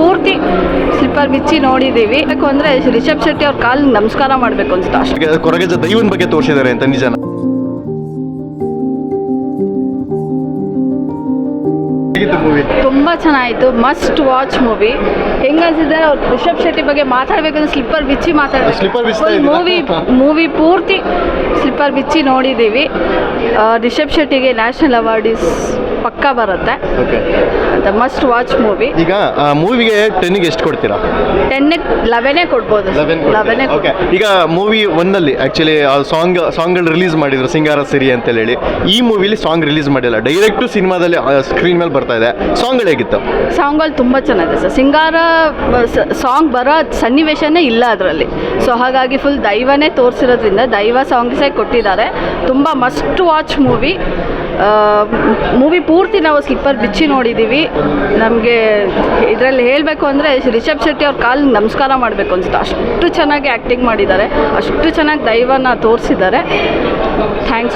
ಪೂರ್ತಿ ಸ್ಲಿಪ್ಪರ್ ಬಿಚ್ಚಿ ನೋಡಿದ್ದೀವಿ. ಯಾಕೆ ಅಂದರೆ ರಿಷಬ್ ಶೆಟ್ಟಿ ಅವ್ರ ಕಾಲ್ ನಮಸ್ಕಾರ ಮಾಡಬೇಕು ಅನ್ಸುತ್ತೆ ಅಷ್ಟೇ. ಕೊರಗೆ ದೈವನ್ ಬಗ್ಗೆ ತೋರಿಸಿದ್ದಾರೆ ಅಂತ ನಿಜನ? ತುಂಬಾ ಚೆನ್ನಾಯಿತು ಮಸ್ಟ್ ವಾಚ್ ಮೂವಿ ಹೆಂಗ ಅನ್ಸಿದ್ರೆ ಅವ್ರು ರಿಷಬ್ ಶೆಟ್ಟಿ ಬಗ್ಗೆ ಮಾತಾಡ್ಬೇಕಂದ್ರೆ ಸ್ಲಿಪ್ಪರ್ ಬಿಚ್ಚಿ ಇದ್ದೀರಾ? ಮೂವಿ ಮೂವಿ ಪೂರ್ತಿ ಸ್ಲಿಪ್ಪರ್ ಬಿಚ್ಚಿ ನೋಡಿದ್ದೀವಿ ರಿಷಬ್ ಶೆಟ್ಟಿಗೆ ನ್ಯಾಷನಲ್ ಅವಾರ್ಡ್ ಇಸ್ ಪಕ್ಕ ಬರುತ್ತೆ. ಓಕೆ ಅಂತ ಮಸ್ಟ್ ವಾಚ್ ಮೂವಿ ಈಗ ಮೂವಿಗೆ ಟೆನ್ನಿಗೆ ಎಷ್ಟು ಕೊಡ್ತೀರಾ? ಟೆನ್ ಲೆವೆನೇ ಕೊಡ್ಬೋದು. ಲೆವೆನೇ ಓಕೆ ಈಗ ಮೂವಿ ಒಂದಲ್ಲಿ ಆಕ್ಚುಲಿ ಸಾಂಗ್ ಸಾಂಗ್ಗಳು ರಿಲೀಸ್ ಮಾಡಿದ್ರು ಸಿಂಗಾರ ಸಿರಿ ಅಂತ ಹೇಳಿ. ಈ ಮೂವಿಲಿ ಸಾಂಗ್ ರಿಲೀಸ್ ಮಾಡಿಲ್ಲ. ಡೈರೆಕ್ಟ್ ಸಿನಿಮಾದಲ್ಲಿ ಸ್ಕ್ರೀನ್ ಮೇಲೆ ಬರ್ತಾ ಇದೆ. ಸಾಂಗ್ಗಳು ಹೇಗಿತ್ತು? ಸಾಂಗ್ಗಳು ತುಂಬ ಚೆನ್ನಾಗಿದೆ ಸರ್. ಸಿಂಗಾರ ಸಾಂಗ್ ಬರೋ ಸನ್ನಿವೇಶನೇ ಇಲ್ಲ ಅದರಲ್ಲಿ. ಸೊ ಹಾಗಾಗಿ ಫುಲ್ ದೈವನೇ ತೋರಿಸಿರೋದ್ರಿಂದ ದೈವ ಸಾಂಗ್ಸೇ ಕೊಟ್ಟಿದ್ದಾರೆ. ತುಂಬ ಮಸ್ಟ್ ವಾಚ್ ಮೂವಿ ಮೂವಿ ಪೂರ್ತಿ ನಾವು ಸ್ಲಿಪ್ಪರ್ ಬಿಚ್ಚಿ ನೋಡಿದ್ದೀವಿ ನಮಗೆ ಇದರಲ್ಲಿ ಹೇಳಬೇಕು ಅಂದರೆ ರಿಷಬ್ ಶೆಟ್ಟಿ ಅವ್ರ ಕಾಲಿಗೆ ನಮಸ್ಕಾರ ಮಾಡಬೇಕು ಅನ್ಸುತ್ತೆ. ಅಷ್ಟು ಚೆನ್ನಾಗಿ ಆ್ಯಕ್ಟಿಂಗ್ ಮಾಡಿದ್ದಾರೆ. ಅಷ್ಟು ಚೆನ್ನಾಗಿ ದೈವನ ತೋರಿಸಿದ್ದಾರೆ.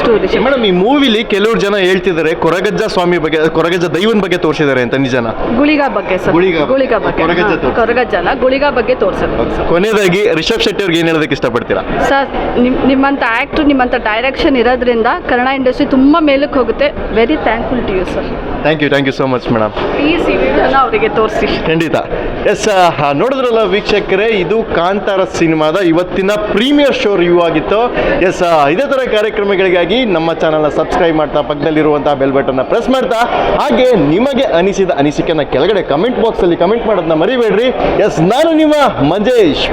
ಟು ಮೇಡಮ್ ಈ ಮೂವಿಲಿ ಕೆಲವರು ಜನ ಹೇಳ್ತಿದ್ದಾರೆ ಕೊರಗಜ್ಜ ಸ್ವಾಮಿ ಬಗ್ಗೆ ಕೊರಗಜ್ಜ ದೈವನ ಬಗ್ಗೆ ತೋರಿಸಿದ್ದಾರೆ ಅಂತ ನಿಜನ ಗುಳಿಗ ಬಗ್ಗೆ ಸರ್. ಗುಳಿಗ. ಗುಳಿಗ ಬಗ್ಗೆ. ಕೊರಗಜ್ಜ ಹಾ, ತೋರ್ಸಿ. ಕೊರಗಜ್ಜ ಅಲ್ಲ ಗುಳಿಗ ಬಗ್ಗೆ ತೋರಿಸಿದ್ರು. ಕೊನೆಯದಾಗಿ ರಿಷಬ್ ಶೆಟ್ಟಿ ಅವ್ರಿಗೆ ಏನು ಹೇಳೋದಕ್ಕೆ ಇಷ್ಟಪಡ್ತೀರಾ? ಸರ್ ನಿಮ್ ನಿಮ್ಮಂಥ ಆ್ಯಕ್ಟ್ರು ನಿಮ್ಮಂಥ ಡೈರೆಕ್ಷನ್ ಇರೋದ್ರಿಂದ ಕನ್ನಡ ಇಂಡಸ್ಟ್ರಿ ತುಂಬ ಮೇಲಕ್ಕೆ ಹೋಗುತ್ತೆ. Very thankful to you sir thank you thank you so much madam ಈ ಸೀರಿಯಲ್ನ ಅವರಿಗೆ ತೋರಿಸಿ. ಖಂಡಿತ. ಎಸ್ ನೋಡಿದ್ರಲ್ಲ ವೀಕ್ಷಕರೇ, ಇದು ಕಾಂತಾರ ಸಿನಿಮಾದ ಇವತ್ತಿನ ಪ್ರೀಮಿಯರ್ ಶೋ ರಿವ್ಯೂ ಆಗಿತ್ತು. ಎಸ್ ಇದೇ ಥರ ಕಾರ್ಯಕ್ರಮಗಳಿಗಾಗಿ ನಮ್ಮ ಚಾನಲ್ನ ಸಬ್ಸ್ಕ್ರೈಬ್ ಮಾಡ್ತಾ ಪಕ್ಕದಲ್ಲಿರುವಂಥ ಬೆಲ್ ಬಟನ್ನ ಪ್ರೆಸ್ ಮಾಡ್ತಾ, ಹಾಗೆ ನಿಮಗೆ ಅನಿಸಿದ ಅನಿಸಿಕೆನ ಕೆಳಗಡೆ ಕಮೆಂಟ್ ಬಾಕ್ಸಲ್ಲಿ ಕಮೆಂಟ್ ಮಾಡೋದನ್ನ ಮರಿಬೇಡ್ರಿ. ಎಸ್ ನಾನು ನಿಮ್ಮ ಮಂಜೇಶ್.